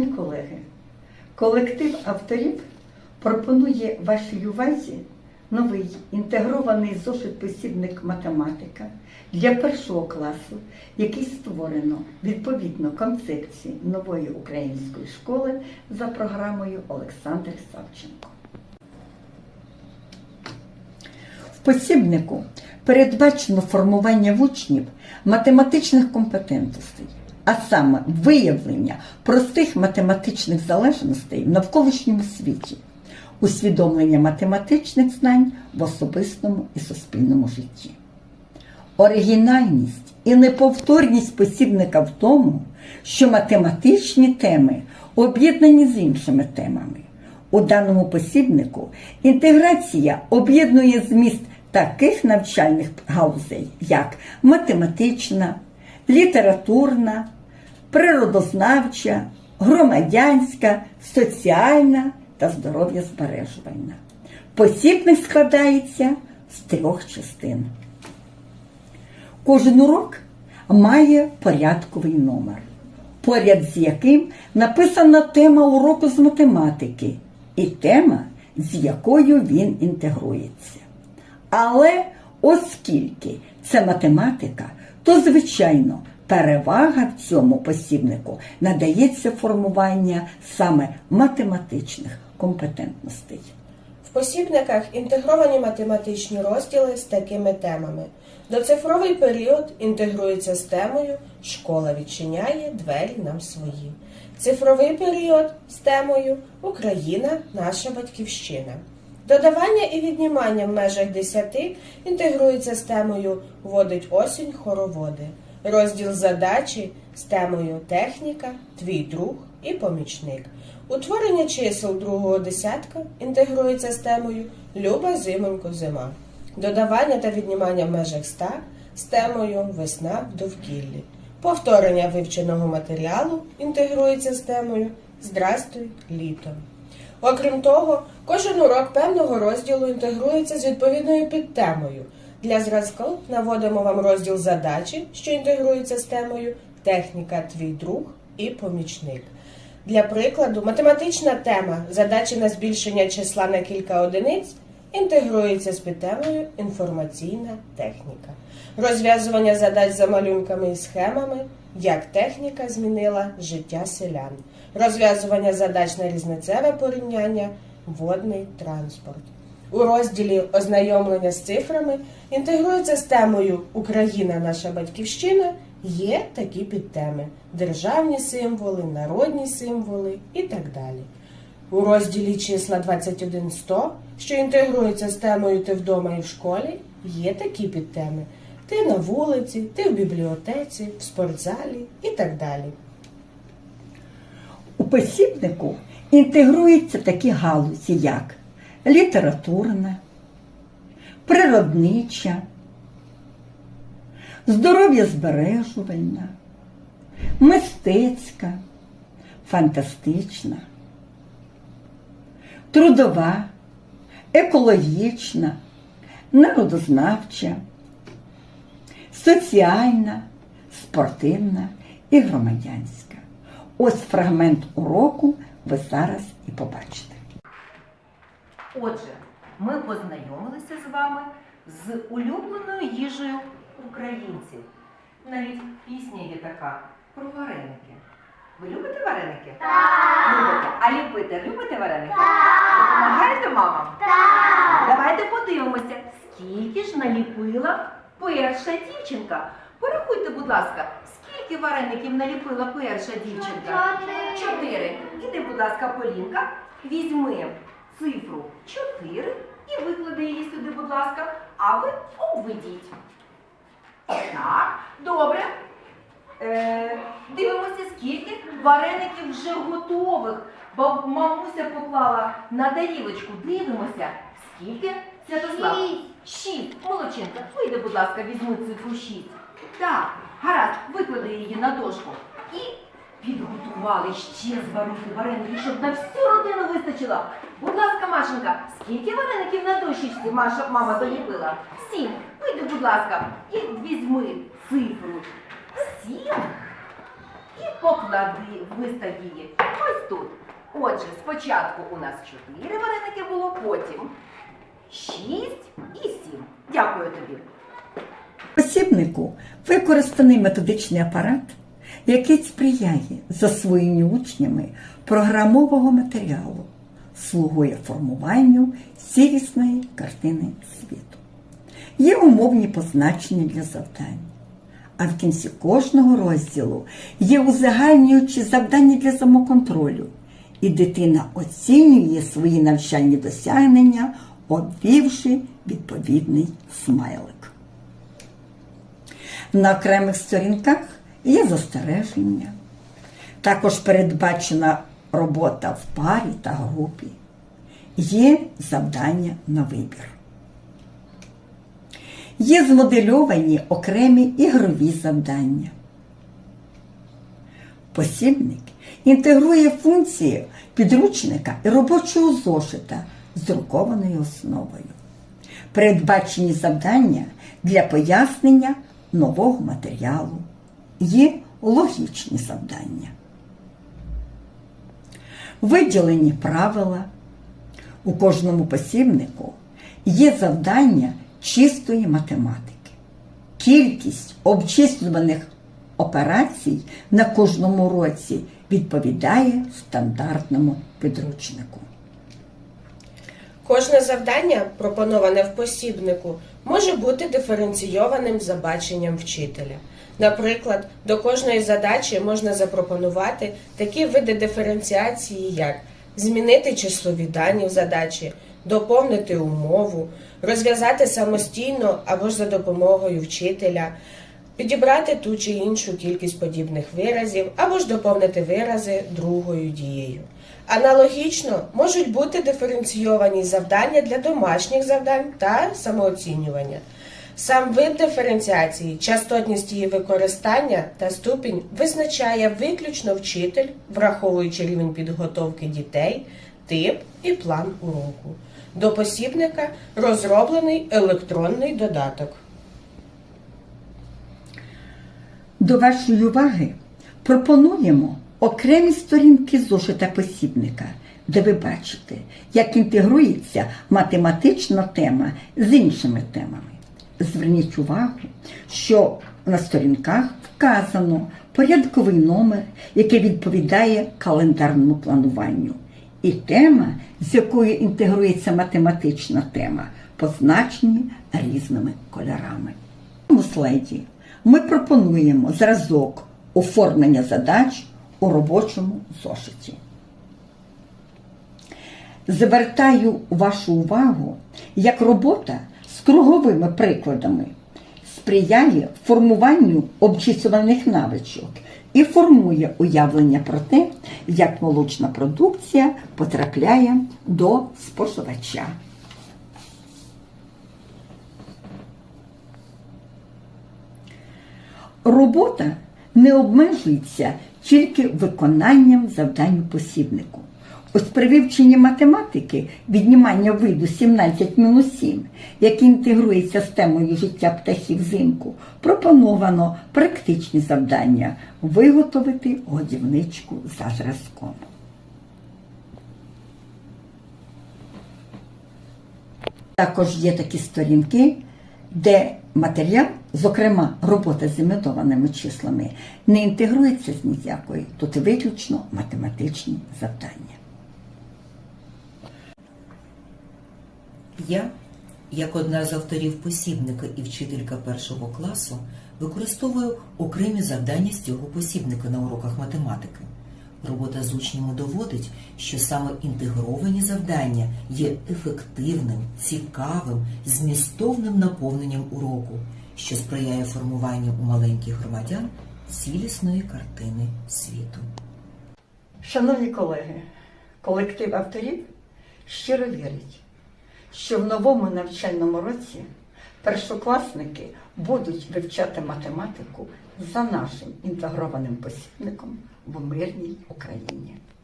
Шановні колеги, колектив авторів пропонує вашій увазі новий інтегрований зошит-посібник математика для першого класу, який створено відповідно концепції нової української школи за програмою Олександр Савченко. В посібнику передбачено формування в учнів математичних компетентностей, а саме виявлення простих математичних залежностей в навколишньому світі, усвідомлення математичних знань в особистому і суспільному житті. Оригінальність і неповторність посібника в тому, що математичні теми об'єднані з іншими темами. У даному посібнику інтеграція об'єднує зміст таких навчальних галузей, як математична, літературна, природознавча, громадянська, соціальна та здоров'я збережувальна. Посібник складається з трьох частин. Кожен урок має порядковий номер, поряд з яким написана тема уроку з математики і тема, з якою він інтегрується. Але оскільки це математика, то, звичайно, перевага в цьому посібнику надається формування саме математичних компетентностей. В посібниках інтегровані математичні розділи з такими темами. Доцифровий період інтегрується з темою Школа відчиняє двері нам свої. Цифровий період з темою Україна наша батьківщина. Додавання і віднімання в межах 10 інтегрується з темою Водить осінь хороводи. Розділ задачі з темою Техніка, твій друг і помічник. Утворення чисел другого десятка інтегрується з темою Люба зимонько зима. Додавання та віднімання в межах 100 з темою Весна в довкіллі. Повторення вивченого матеріалу інтегрується з темою Здрастуй літом. Окрім того, кожен урок певного розділу інтегрується з відповідною підтемою. Для зразку наводимо вам розділ задачі, що інтегрується з темою Техніка, твій друг і помічник. Для прикладу, математична тема задачі на збільшення числа на кілька одиниць інтегрується з підтемою інформаційна техніка. Розв'язування задач за малюнками і схемами, як техніка змінила життя селян. Розв'язування задач на різницеве порівняння водний транспорт. У розділі ознайомлення з цифрами інтегрується з темою Україна наша батьківщина. Є такі підтеми: державні символи, народні символи і так далі. У розділі числа 21100, що інтегрується з темою Ти вдома і в школі, є такі підтеми: Ти на вулиці, ти в бібліотеці, в спортзалі і так далі. У посібнику інтегруються такі галузі, як літературна, природнича, здоров'я збережувальна, мистецька, фантастична, трудова, екологічна, народознавча, соціальна, спортивна і громадянська. Ось фрагмент уроку ви зараз і побачите. Отже, ми познайомилися з вами з улюбленою їжею українців. Навіть пісня є така про вареники. Ви любите вареники? Так! Любите. А ліпити любите вареники? Так! Допомагаєте мамам? Так! Давайте подивимося, скільки ж наліпила перша дівчинка. Порахуйте, будь ласка, скільки вареників наліпила перша дівчинка? Чотири. Іди, будь ласка, Полінка, візьми цифру 4 і виклади її сюди, будь ласка, а ви обведіть. Так, добре. Е, дивимося, скільки вареників вже готових. Бо мамуся поклала на тарілочку. Дивимося, скільки Святослав? Шість. Молодчинка, вийди, будь ласка, візьми цифру шість. Так, гаразд, виклади її на дошку. І підготували ще зварити вареники, щоб на всю родину вистачило. Будь ласка, Машенька, скільки вареників на дощечці Маша мама доліпила? Сім. Вийди, будь ласка, і візьми цифру сім і поклади, вистав її. Ось Отже, спочатку у нас чотири вареники було, потім шість і сім. Дякую тобі. Посібнику використаний методичний апарат, який сприяє засвоєнню учнями програмового матеріалу, слугує формуванню цілісної картини світу. Є умовні позначення для завдань. А в кінці кожного розділу є узагальнюючі завдання для самоконтролю, і дитина оцінює свої навчальні досягнення, обвівши відповідний смайлик. На окремих сторінках є застереження. Також передбачена робота в парі та групі. Є завдання на вибір. Є змодельовані окремі ігрові завдання. Посібник інтегрує функції підручника і робочого зошита з друкованою основою. Передбачені завдання для пояснення нового матеріалу. Є логічні завдання. Виділені правила. У кожному посібнику є завдання чистої математики. Кількість обчислюваних операцій на кожному році відповідає стандартному підручнику. Кожне завдання, пропоноване в посібнику, може бути диференційованим за баченням вчителя. Наприклад, до кожної задачі можна запропонувати такі види диференціації, як змінити числові дані в задачі, доповнити умову, розв'язати самостійно або ж за допомогою вчителя, підібрати ту чи іншу кількість подібних виразів, або ж доповнити вирази другою дією. Аналогічно можуть бути диференційовані завдання для домашніх завдань та самооцінювання. Сам вид диференціації, частотність її використання та ступінь визначає виключно вчитель, враховуючи рівень підготовки дітей, тип і план уроку. До посібника розроблений електронний додаток. До вашої уваги пропонуємо окремі сторінки зошита посібника, де ви бачите, як інтегрується математична тема з іншими темами. Зверніть увагу, що на сторінках вказано порядковий номер, який відповідає календарному плануванню, і тема, з якою інтегрується математична тема, позначені різними кольорами. Цьому слайді ми пропонуємо зразок оформлення задач у робочому зошиті. Звертаю вашу увагу, як робота з круговими прикладами сприяє формуванню обчислюваних навичок і формує уявлення про те, як молочна продукція потрапляє до споживача. Робота не обмежується тільки виконанням завдань посібнику. Ось при вивченні математики віднімання виду 17 мінус 7, який інтегрується з темою життя птахів взимку, пропоновано практичні завдання виготовити годівничку за зразком. Також є такі сторінки, де матеріал, зокрема робота з імітованими числами, не інтегрується з ніякою, тут виключно математичні завдання. Я, як одна з авторів посібника і вчителька першого класу, використовую окремі завдання з цього посібника на уроках математики. Робота з учнями доводить, що саме інтегровані завдання є ефективним, цікавим, змістовним наповненням уроку, що сприяє формуванню у маленьких громадян цілісної картини світу. Шановні колеги, колектив авторів щиро вірить, що в новому навчальному році першокласники будуть вивчати математику за нашим інтегрованим посібником в мирній Україні.